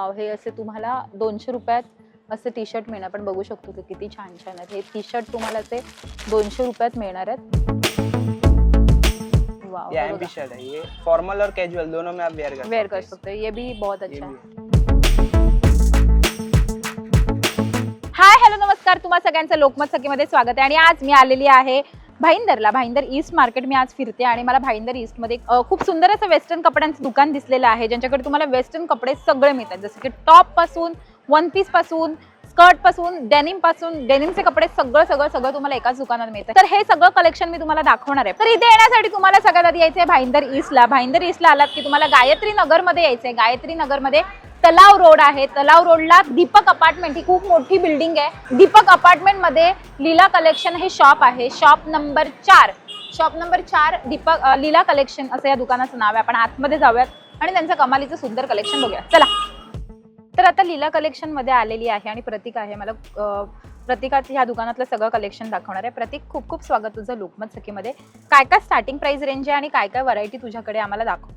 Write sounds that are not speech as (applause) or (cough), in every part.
Wow हे असे तुम्हाला दोनशे रुपयात असे टी शर्ट मिळणार. आपण बघू शकतो की किती छान छान आहेत. हे टी शर्ट तुम्हाला असे दोनशे रुपयात मिळणार आहेत. वाव ये एमपी शर्ट है ये फॉर्मल और कैजुअल दोनों में आप वेयर कर वेयर कर सकते हो ये भी बहुत अच्छा है। हाय हॅलो नमस्कार. तुम्हा सगळ्यांचं लोकमत सखीमध्ये स्वागत आहे. आणि आज मी आलेली आहे भाईंदरला भाईंदर ईस्ट मार्केट मी आज फिरते आणि मला भाईंदर ईस्टमध्ये खूप सुंदर असं वेस्टर्न कपड्यांचं दुकान दिसलेलं आहे ज्यांच्याकडे तुम्हाला वेस्टर्न कपडे सगळे मिळतात. जसं की टॉपपासून वन पीसपासून स्कर्टपासून डेनिमपासून डेनिमचे कपडे सगळं सगळं सगळं तुम्हाला एकाच दुकानात मिळतं. तर हे सगळं कलेक्शन मी तुम्हाला दाखवणार आहे. तर इथे येण्यासाठी तुम्हाला सगळ्यात आधी यायचंय भाईंदर ईस्टला भाईंदर ईस्टला आलात की तुम्हाला गायत्री नगरमध्ये यायचंय. गायत्री नगरमध्ये तलाव रोड आहे. तलाव रोडला दीपक अपार्टमेंट ही खूप मोठी बिल्डिंग आहे. दीपक अपार्टमेंटमध्ये लीला कलेक्शन हे शॉप आहे. शॉप नंबर चार. शॉप नंबर चार दीपक लीला कलेक्शन असं या दुकानाचं नाव आहे. आपण आतमध्ये जाऊयात आणि त्यांचं कमालीचं सुंदर कलेक्शन बघूया चला. तर आता लीला कलेक्शनमध्ये आलेली आहे आणि प्रतीक आहे. मला प्रतीकात ह्या दुकानातलं सगळं कलेक्शन दाखवणार आहे. प्रतीक खूप खूप स्वागत तुझं लोकमत सखीमध्ये. काय काय स्टार्टिंग प्राइस रेंज आहे आणि काय काय व्हरायटी तुझ्याकडे आम्हाला दाखव.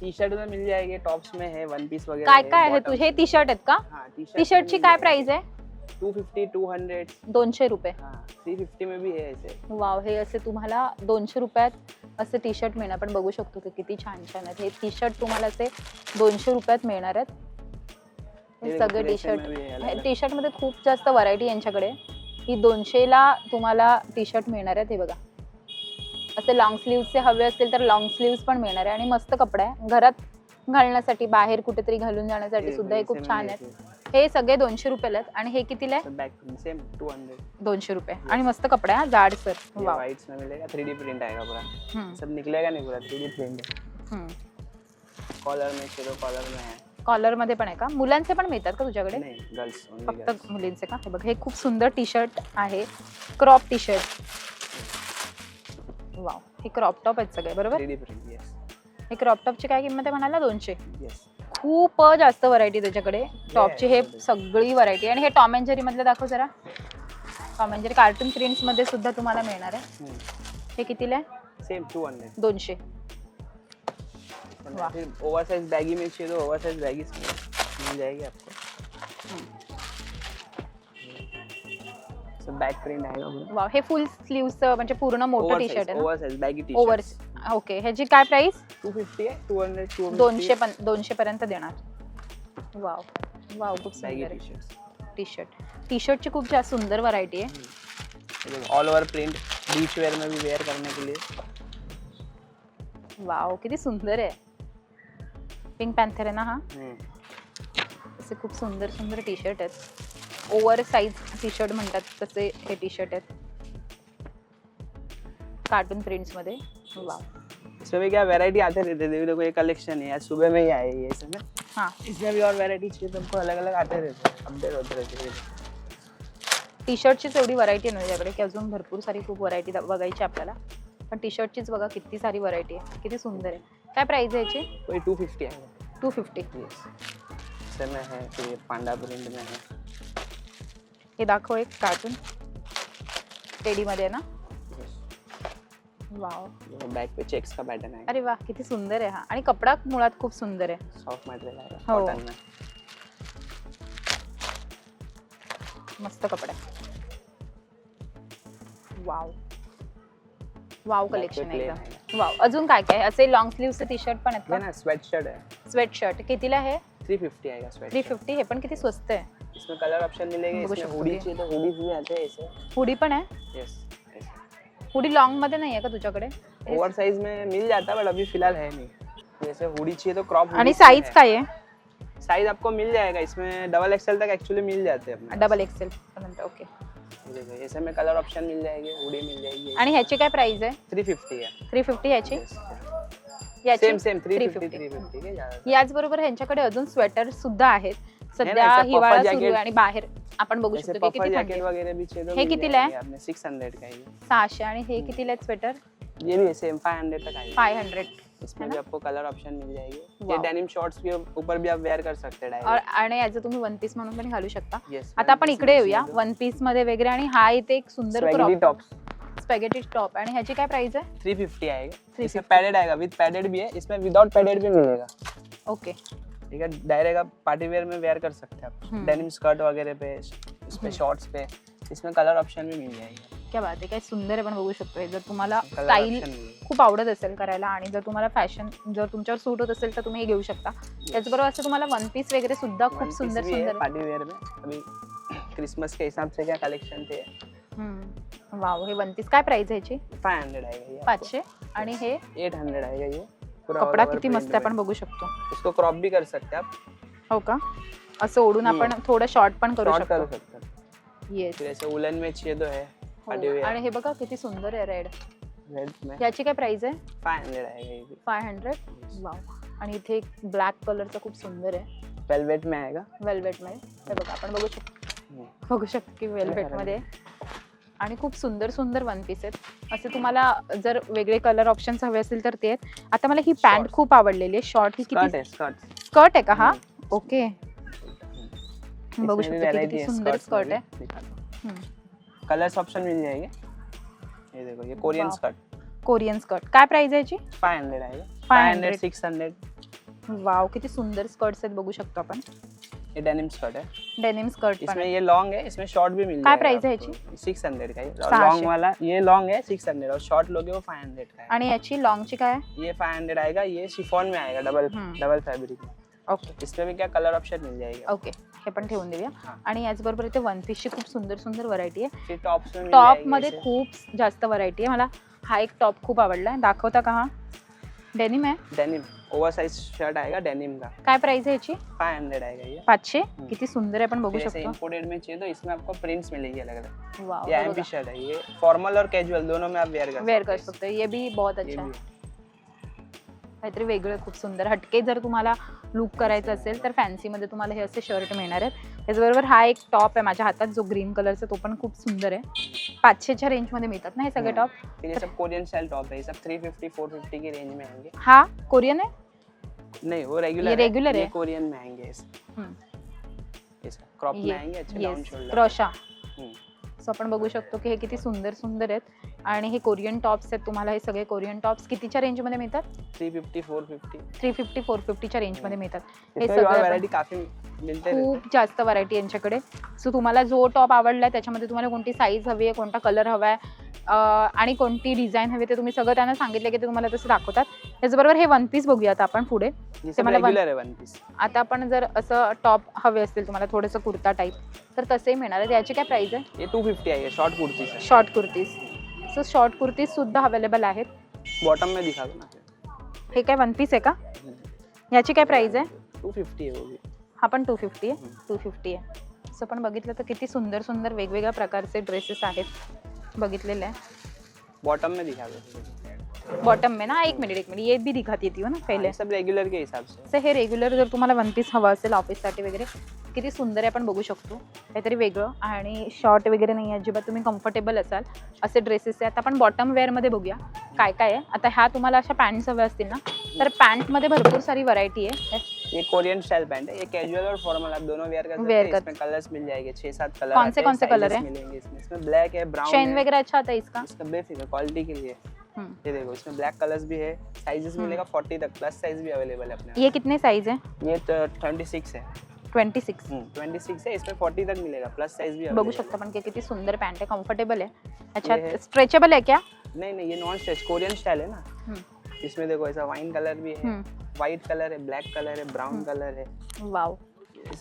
टी शर्ट में मिल जाएगी टॉप्स में है वन पीस वगैरह काय काय आहे तुझे टी शर्ट आहेत का? हाँ टी टी शर्टची काय प्राइस आहे? टू फिफ्टी टू हंड्रेड दोनशे रुपये. हाँ थ्री फिफ्टी में भी है ऐसे वाव हे असे तुम्हाला दोनशे रुपयात असे टी शर्ट मिळणार. आपण बघू शकतो की किती छान छान आहेत. हे टी शर्ट तुम्हाला असे दोनशे रुपयात मिळणार आहेत. हे सगळे टी शर्ट। टी शर्टमध्ये खूप जास्त व्हरायटी यांच्याकडे. ही दोनशेला तुम्हाला टी शर्ट मिळणार आहेत हे बघा. असे लॉंग स्लीव्हचे हवे असतील तर लॉंग स्लीव्स पण मिळणार आहे. आणि मस्त कपडा आहे. घरात घालण्यासाठी बाहेर कुठेतरी घालून जाण्यासाठी सुद्धा हे खूप छान आहेत। हे सगळे दोनशे रुपयाला आहेत. आणि हे कितीला आहे? सब बैक सेम टू हंड्रेड दोनशे रुपये. आणि मस्त कपडा आहे जाड सर थ्री डी प्रिंट पूरा? हम्म, सब निकलेगा नहीं पूरा? Three D print. कॉलर में कॉलर में है. कॉलरमध्ये पण आहे का? मुलांचे पण मिळतात का तुझ्याकडे? फक्त मुलींचे का? हे बघ हे खूप सुंदर टी शर्ट आहे. क्रॉप टी शर्ट वाव हे क्रॉप टॉप आहेत सगळे बरोबर? थ्री डी प्रिंट यस हे क्रॉप टॉपची काय किंमत आहे म्हणाला? दोनशे. यस खूप जास्त व्हरायटी त्याच्याकडे. टॉपची हे सगळी व्हरायटी आणि हे टॉम अँड जेरी मधले दाखव जरा. टॉम अँड जेरी कार्टून प्रिंट्समध्ये सुद्धा तुम्हाला मिळणार आहे. हे कितीला आहे? सेम टू हंड्रेड दोनशे. वाह। ओवर साइज बैगी में चाहिए तो ओवर साइज बैगी मिल जाएगी आपको सब बैक प्रिंट पूरा वाव हे फुल स्लीव्हचं म्हणजे पूर्ण मोठं टी शर्ट आहे बैगी टी ओव्हर ओके ह्याची काय प्राइस 250 है 200 250 दोनशे पण दोनशे पर्यंत देणार. वाव वाव खूप सुंदर T shirts T shirt T शर्टची खूप जास्त सुंदर व्हरायटी आहे. All over print beach wear में भी वेयर करने के लिए वाव किती सुंदर आहे. पिंक पॅन्थर आहे ना हा? हम्म, असे खूप सुंदर सुंदर टी शर्ट आहेत. ओव्हर साईज टी शर्ट म्हणतात तसे हे टी शर्ट आहेत. कार्टून प्रिंट्समध्ये. वाव इसमें क्या वैरायटी आते रहते देखो देखो ये कलेक्शन है आज सुबह में ही आई है ये सब हा. इसमें भी और वैरायटी चाहिए तो हमको अलग अलग आते रहते हैं अपडेट होते रहते हैं टी शर्टचीच एवढी व्हरायटी आहे ना त्याच्याकडे की अजून भरपूर सारी खूप व्हरायटी बघायची आपल्याला. पण टी शर्टचीच बघा किती सारी व्हरायटी आहे किती सुंदर आहे. काय प्राइस आहे याची? टू फिफ्टी आएगा टू फिफ्टी इसमें है फिर ये पांडा प्रिंट में है. हे दाखव एक कार्टून. टेडीमध्ये आहे ना? वाव बैक पे चेक्स का पैटर्न है अरे वा किती सुंदर आहे हा. आणि कपडा मुळात खूप सुंदर आहे. सॉफ्ट मटेरियल हो। में मस्त कपडा आहे. वाव वाव कलेक्शन आहे एकदम. वाव अजून काय काय? असे लॉंग स्लीव्हचे टी शर्ट पण आहेत ना स्वेट शर्ट है का स्वेट शर्ट कितीला आहे? Three fifty sweat three fifty हे पण किती स्वस्त आहे. इसमें कलर ऑप्शन मिलेंगे बघू इसमें शकतो हुडी की. चाहिए तो हुडीज भी आते हैं ऐसे। हुडी पण आहे? यस हुडी लॉंगमध्ये नाही आहे का तुझ्याकडे? ओवर साइज में मिल जाता है बट अभी फिलहाल है नहीं. जैसे हुडी चाहिए तो क्रॉप आणि साईज काय आहे? साइज आपको मिल जाएगा इसमें डबल एक्सएल तक एक्चुअली मिल जाते हैं अपने डबल एक्सेल पर्यंत ओके देखो ऐसे में कलर ऑप्शन मिल जाएगी हुडी मिल जाएगी आणि ह्याची काय प्राइस आहे? थ्री फिफ्टी है. थ्री फिफ्टी ह्याची? सेम याची? Same three fifty 350. Three fifty याचबरोबर ह्यांच्याकडे अजून स्वेटर सुद्धा आहेत. सध्या हिवाळा सुरू आहे. आणि बाहेर. आपण बघू शकतो की किती थंडी. जैकेट आहे. वगैरह भी हे कितीला आहे? जाएंगे आपने 600 का ये सहाशे आणि हे कितीला आहेत स्वेटर ये भी सेम 500 तक फाय हंड्रेड इसमें भी? आपको कलर ऑप्शन मिल जाएगी. ये. डेनिम शॉर्ट्स के ऊपर भी आप वेयर कर सकते हैं और डायरेक्ट आणि याचं तुम्ही वन पीस म्हणून पण घालू शकता. आता आपण इकडे येऊया. वन पीसमध्ये वगैरे आणि हा इथे एक सुंदर क्रॉप टॉप्स स्पॅगेटी टॉप आणि ह्याची काय प्राइस आहे? 350 आएगा 350 इसमें पैडेड आएगा. विद पैडेड भी है. इसमें विदाउट पैडेड भी मिलेगा. ओके ठीक है? डायरेक्ट आप पार्टी वेयर में वेयर कर सकते हैं आप। डेनिम स्कर्ट वगैरह पे इस पे। शॉर्ट्स पे इसमें कलर ऑप्शन भी मिल जाएगी। क्या बात आहे काय सुंदर आहे पण बघू शकतो जर तुम्हाला स्टाईल खूप आवडत असेल करायला आणि जर तुम्हाला फॅशन जर तुमच्यावर सूट होत असेल तर तुम्ही हे घेऊ शकता. त्याचबरोबर असं तुम्हाला वन पीस वगैरे सुद्धा खूप सुंदर सुंदर. पार्टी वेयर में अभी (coughs) क्रिसमस के हिसाब से क्या कलेक्शन थे? हम्म. वाव हे वन पीस काय प्राइस आहे याची? फाइव हंड्रेड आएगा ये पाचशे? आणि हे? एट हंड्रेड आएगा ये कपडा किती मस्त आहे में। आपण बघू शकतो. क्रॉप भी कर सकते हैं आप. हो का? असं ओढून. आपण थोडं शॉर्ट पण करू शॉर्ट कर शकतो. सकते हैं येस फिर ऐसे वुलन में तो है वेयर आणि हे बघा किती सुंदर आहे रेड रेड में. याची काय प्राइस आहे? फाइव हंड्रेड भी फाय हंड्रेड वाव आणि इथे एक ब्लॅक कलरचा खूप सुंदर आहे. वेलवेट में आएगा वेल्वेटमध्ये. हे बघा आपण बघू शकतो. बघू शकतो की वेल्वेटमध्ये आणि खूप सुंदर सुंदर वन पीस आहेत. असे तुम्हाला जर वेगळे कलर ऑप्शन्स हवे असतील तर ते आहेत. आता मला ही पॅन्ट. खूप आवडलेली आहे. शॉर्ट ही स्कर्ट किती स्कर्ट स्कर्ट आहे का? हा? ओके बघू शकतो किती सुंदर स्कर्ट आहे. कलर्स ऑप्शन मिल जाएंगे ये देखो ये कोरियन। स्कर्ट कोरियन स्कर्ट काय प्राइस आहे याची? फाइव हंड्रेड आएगा 500. Five hundred six hundred wow किती सुंदर स्कर्ट्स आहेत बघू शकतो आपण. ये डेनिम स्कर्ट है। डेनिम स्कर्ट इसमें आहे. ये लॉन्ग है इसमें शॉर्ट भी मिल क्या जाएगा price है आपको। सिक्स हंड्रेड का। लॉन्ग वाला ये लॉन्ग है सिक्स हंड्रेड और शॉर्ट लोगे वो फाइव हंड्रेड का है। आणि याची लॉंगची काय आहे? ये फाइव हंड्रेड आएगा ये शिफॉन में आएगा डबल। डबल फैब्रिक ओके इसमें भी क्या कलर ऑप्शन मिल जाएगा? ओके हे पण ठेवून देऊया. आणि याचबरोबर इथे वन पीसची खूप सुंदर सुंदर व्हरायटी आहे. टॉप जाएगी मध्ये। खूप जास्त व्हरायटी आहे. मला हा एक टॉप खूप आवडला दाखवता का हा? डेनिम आहे? डेनिम ओवर साइज शर्ट आएगा डेनिम का. काय प्राइस आहे याची? फाइव हंड्रेड आएगा ये. पाचशे? किती सुंदर आहे आपण बघू फिर शकतो. इंपोर्टेड में चाहिए तो इसमें आपको प्रिंट्स मिलेगी अलग अलग. वाव ये एमपी शर्ट है ये. फॉर्मल और कैजुअल दोनों में आप वेयर कर वेअर कर सकते ये भी बहुत हैं। अच्छा आहे काहीतरी वेगळं खूप सुंदर. हटके जर तुम्हाला लुक करायचं असेल तर फॅन्सीमध्ये तुम्हाला हे असे शर्ट मिळणार आहेत. त्याचबरोबर हा एक टॉप आहे माझ्या हातात जो ग्रीन कलरचा तो पण खूप सुंदर आहे. पाचशेच्या रेंजमध्ये मिळतात ना हे सगळे टॉप फिर ये सब कोरियन स्टाइल टॉप है ये सब 350 450 की रेंज में आएंगे. हा कोरियन आहे? नहीं वो रेगुलर ये ये है? कोरियन में आएंगे ऐसे हम्म. ये सब क्रॉप में आएंगे अच्छे डाउन शोल्डर क्रॉशा सो आपण बघू शकतो की हे किती सुंदर सुंदर आहेत. आणि हे कोरियन टॉप्स आहेत तुम्हाला हे सगळे कोरियन टॉप्स कितीच्या रेंजमध्ये मिळतात? 350 450 थ्री फिफ्टी फोर फिफ्टीच्या रेंजमध्ये मिळतात. हे सगळं काफी खूप जास्त व्हरायटी यांच्याकडे. सो तुम्हाला जो टॉप आवडलाय त्याच्यामध्ये तुम्हाला कोणती साईज हवी आहे कोणता कलर हवा आहे आणि कोणती डिझाईन हवी ते तुम्ही सगळं त्यांना सांगितलं की ते तुम्हाला तसं दाखवतात. त्याचबरोबर हे वन पीस बघूया आता आपण पुढे. ते मला वन- पीस आता आपण जर असं टॉप हवे असतील तुम्हाला थोडंसं कुर्ता टाईप तर तसेही मिळणार आहे. याची काय प्राइस आहे? ये 250 आएगा शॉर्ट कुर्ती से short kurtis so short kurtis सुद्धा अवेलेबल आहेत. बॉटम में दिखा दो ना. हे काय वन पीस आहे का? याची काय प्राइस आहे? 250 है वो भी हा पण टू फिफ्टी आहे. टू फिफ्टी आहे. असं पण बघितलं तर किती सुंदर सुंदर वेगवेगळ्या प्रकारचे ड्रेसेस आहेत. बघितलेले आहे. बॉटम में दिखा दो बॉटम में ना एक मिनिट एक मिनिट ये भी दिखाती थी हो ना पहले। सब रेगुलर के हिसाब से। हे रेग्युलर जर तुम्हाला वन पीस हवं असेल ऑफिससाठी वगैरे किती सुंदर आहे आपण बघू शकतो. काहीतरी वेगळं. आणि शॉर्ट वगैरे नाही आहे अजिबात तुम्ही कम्फर्टेबल असाल असे ड्रेसेस आहेत. आपण बॉटम वेअरमध्ये बघूया काय काय आहे. आता ह्या तुम्हाला अशा पॅन्ट्स हव्या असतील ना तर पॅन्टमध्ये भरपूर सारी व्हरायटी आहे. ये कोरियन स्टाइल पैंट है ये कैजुअल और फॉर्मल आप दोनों वेयर कर सकते Wear हैं. कर- इसमें कलर्स मिल जाएंगे. छह सात कलर कौन से- कौन से colour है? मिलेंगे इसमें। इसमें ब्लैक है ब्राउन चेन है। वगैरह अच्छा आता है इसका? इसका बेफिक्र क्वालिटी के लिए. ये देखो इसमें ब्लैक कलर्स भी है साइजेस हम्म. मिलेगा 40 तक प्लस साइज़ भी अवेलेबल है अपने ये कितने साइज़ है? ये ट्वेंटी सिक्स है। ट्वेंटी सिक्स ट्वेंटी सिक्स है इसमें 40 तक मिलेगा प्लस साइज़ भी बघू शकता पण की किती सुंदर पॅन्ट आहे कम्फर्टेबल आहे अच्छा स्ट्रेचेबल है- क्या? नहीं नहीं ये नॉन स्ट्रेच कोरियन स्टाइल है ना। हम्म. इसमें देखो ऐसा वाइन कलर भी है हम्म. व्हाइट कलर है ब्लैक कलर है ब्राउन हम्म. कलर है। इसमें-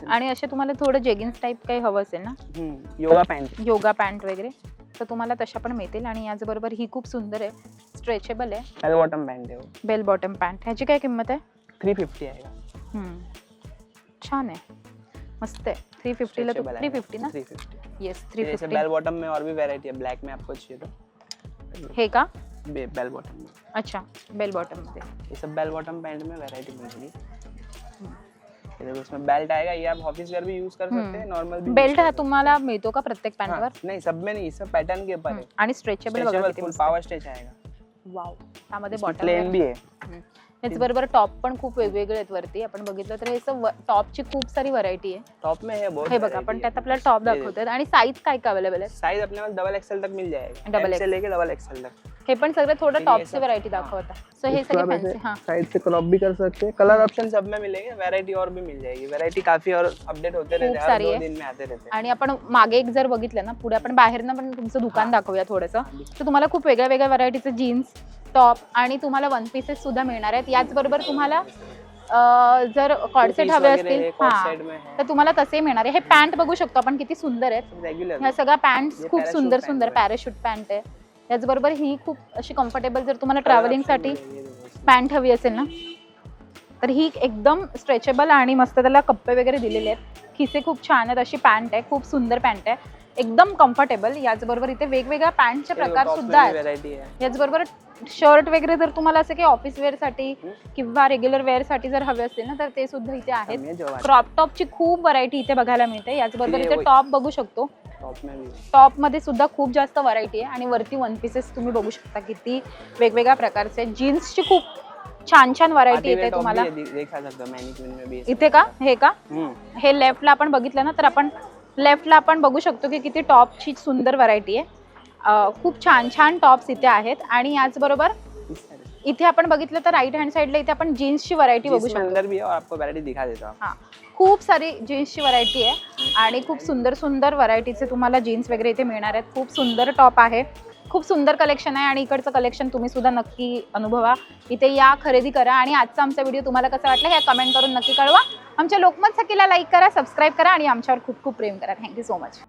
आणि असे तुम्हाला थोडं जेगिन्स टाईप काही हवं असेल ना? योगा पैंट योगा पॅन्ट वगैरे. तर तुम्हाला तशा पण मिळतील आणि याचबरोबर ही खूप सुंदर आहे. स्ट्रेचेबल आहे. बेल बॉटम पैंट वो बेल बॉटम पॅन्ट ह्याची काय किंमत आहे? 350 आएगा हम्म. छान आहे. मस्त आहे. थ्री फिफ्टीला Stretchable थ्री फिफ्टी ना? 350 येस थ्री जैसे फिफ्टी बेल बॉटम में और भी वैरायटी है. ब्लैक में आपको चाहिए तो. हे का? बेल बॉटम में. अच्छा बेल बॉटममध्ये ये सब बेल बॉटम पैंट में वैरायटी मिलेगी ये देखो इसमें बेल्ट आएगा ये आप ऑफिस वेयर भी यूज कर सकते हैं नॉर्मल भी बेल्ट हा तुम्हाला मिळतो का प्रत्येक पॅन्टवर नहीं सब में नहीं सब पैटर्न के ऊपर है। आणि स्ट्रेचेबल स्ट्रेचेबल किती फुल मस्त पावर स्ट्रेच आएगा। वाव त्यामध्ये बॉटम प्लेन भी है। बरोबर टॉप पण खूप वेगवेगळे आहेत वरती. आपण बघितलं तर हे टॉपची खूप सारी व्हरायटी आहे. टॉप में है बहुत हे बघा पण त्यात आपल्याला टॉप दाखवतात. आणि साईज काय काय अवेलेबल आहे साइज अपने पास डबल एक्सएल तक मिल जाएगा। Double M से लेके डबल एक्सएल तक। हे पण सगळे थोडं सब- व्हरायटी हाँ. दाखवता सो हे सगळे हा साइड से क्रॉप भी कर सकते हैं कलर ऑप्शन सब में मिलेंगे वैरायटी और भी मिल जाएगी वैरायटी काफी और अपडेट होते रहते हैं दो है. दिन में आते रहते. हैं आणि आपण मागे एक जर बघितलं ना पुढे आपण बाहेरनं पण तुमचं दुकान दाखवूया थोडंसं. तर तुम्हाला खूप वेगळ्या वेगळ्या व्हरायटीचे जीन्स टॉप आणि तुम्हाला वन पीसेस सुद्धा मिळणार आहेत. याचबरोबर तुम्हाला अं, जर कॉडसेट हवे असतील तर तुम्हाला तसे मिळणार आहे. हे पॅन्ट बघू शकतो आपण किती सुंदर आहेत. ह्या सगळ्या पॅन्ट खूप सुंदर सुंदर. पॅराशूट पॅन्ट आहे. त्याचबरोबर ही खूप अशी कम्फर्टेबल जर तुम्हाला ट्रॅव्हलिंगसाठी ट्रॅव्हलिंग पॅन्ट हवी असेल ना? तर ही एकदम स्ट्रेचेबल आणि मस्त त्याला कप्पे वगैरे दिलेले आहेत. खिसे खूप छान आहेत अशी पॅन्ट आहे खूप सुंदर पॅन्ट आहे. एकदम कम्फर्टेबल याचबरोबर इथे वेगवेगळ्या पॅन्टचे प्रकार सुद्धा आहेत. याचबरोबर शर्ट वगैरे जर तुम्हाला असं काही ऑफिस वेअरसाठी. किंवा रेग्युलर वेअरसाठी जर हवे असतील ना तर ते सुद्धा इथे आहेत. क्रॉप टॉपची खूप व्हरायटी इथे बघायला मिळते. याचबरोबर इथे. टॉप बघू शकतो. टॉपमध्ये सुद्धा खूप जास्त व्हरायटी आहे आणि वरती वन पीसेस तुम्ही बघू शकता किती वेगवेगळ्या प्रकारचे. जीन्सची खूप छान छान व्हरायटी येते तुम्हाला। इथे का? हे का? हे लेफ्टला आपण बघितलं ना तर आपण लेफ्टला आपण बघू शकतो की किती टॉपची सुंदर व्हरायटी आहे. खूप छान छान टॉप्स इथे आहेत. आणि याचबरोबर। इथे आपण बघितलं तर राईट हँड साईडला इथे आपण जीन्सची व्हरायटी बघू शकतो. खूप सारी जीन्सची व्हरायटी आहे. आणि खूप सुंदर सुंदर व्हरायटीचे तुम्हाला जीन्स वगैरे इथे मिळणार आहेत. खूप सुंदर टॉप आहे. खूप सुंदर कलेक्शन आहे आणि इकडचं कलेक्शन तुम्ही सुद्धा नक्की अनुभवा. इथे या खरेदी करा आणि आजचा आमचा व्हिडिओ तुम्हाला कसा वाटला हे कमेंट करून नक्की कळवा. आमच्या लोकमत सखीला लाईक करा सबस्क्राईब करा आणि आमच्यावर खूप खूप प्रेम करा. Thank you so much